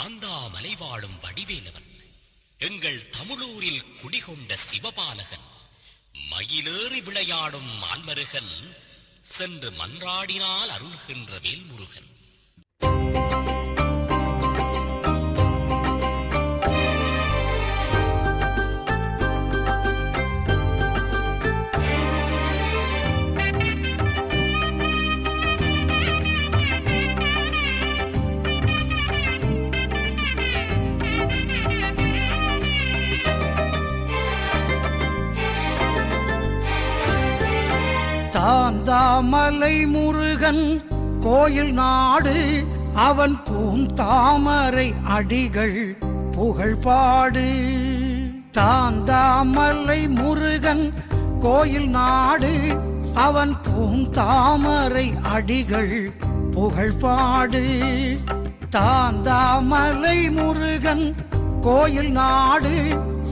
தாந்தாமலை வாழும் வடிவேலவன். எங்கள் தமிழூரில் குடிகொண்ட சிவபாலகன். மயிலேறி விளையாடும் மான்மருகன். சென்று மன்றாடினால் அருள்கின்ற வேல்முருகன். தாந்தாமலை முருகன் கோயில் நாடு அவன் பூந்தாமரை அடிகள் புகழ்பாடு. தாந்தாமலை முருகன் கோயில் நாடு அவன் பூந்தாமரை அடிகள் புகழ்பாடு. தாந்தாமலை முருகன் கோயில் நாடு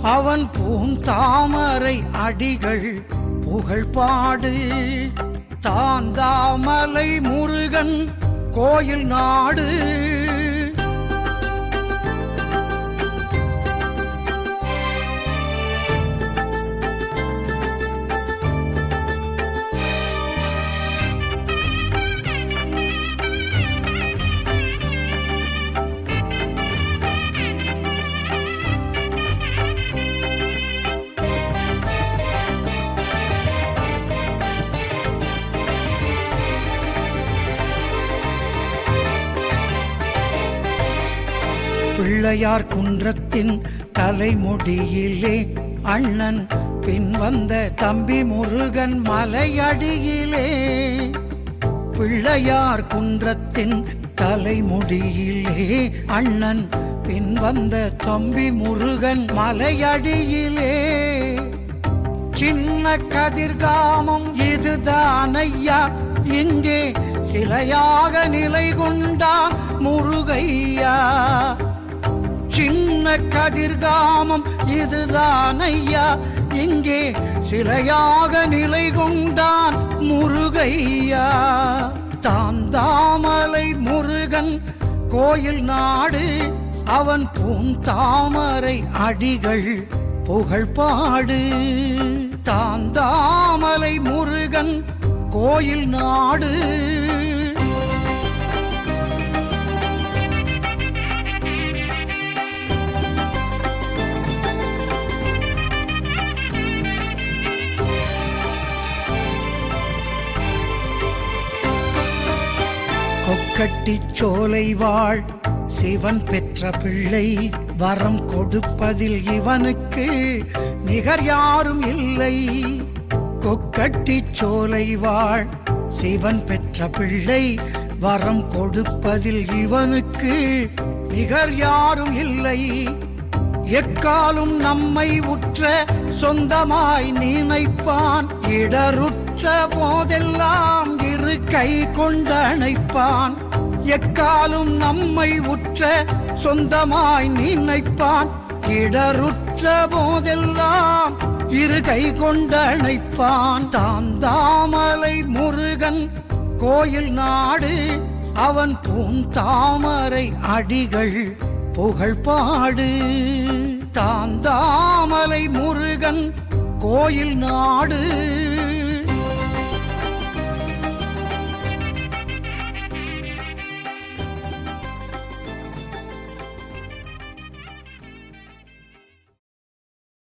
அவன் பூந்தாமரை அடிகள் புகழ்பாடு. தாந்தாமலை முருகன் கோயில் நாடு. பிள்ளையார் குன்றத்தின் தலைமுடியிலே அண்ணன் பின் வந்த தம்பி முருகன் மலையடியிலே. பிள்ளையார் குன்றத்தின் தலைமுடியிலே அண்ணன் பின் வந்த தம்பி முருகன் மலையடியிலே. சின்ன கதிர்காமம் இதுதான் ஐயா இங்கே சிலையாக நிலை கொண்டான் முருகையா. சொன்ன கதிர்காமம் இதுதான் ஐயா இங்கே சிலையாக நிலை கொண்டான் முருகையா. தாந்தாமலை முருகன் கோயில் நாடு அவன் பூந்தாமரை அடிகள் புகழ்பாடு. தாந்தாமலை முருகன் கோயில் நாடு கொக்கட்டி சோலை வாழ். சிவன் பெற்ற பிள்ளை வரம் கொடுப்பதில் இவனுக்கு நிகர் யாரும் இல்லை. கொக்கட்டி சோலை வாழ். சிவன் பெற்ற பிள்ளை வரம் கொடுப்பதில் இவனுக்கு நிகர் யாரும் இல்லை. எக்காலும் நம்மை உற்ற சொந்தமாய் நினைப்பான். இடருற்ற போதெல்லாம் இரு கை கொண்டணைப்பான் எக்காலும் நம்மை உற்ற சொந்தமாய் நினைப்பான். இடருற்ற போதெல்லாம் இரு கை கொண்டணைப்பான் தாந்தாமலை முருகன் கோயில் நாடு அவன் பூந்தாமரை அடிகள் புகழ்பாடு. தாந்தாமலை முருகன் கோயில் நாடு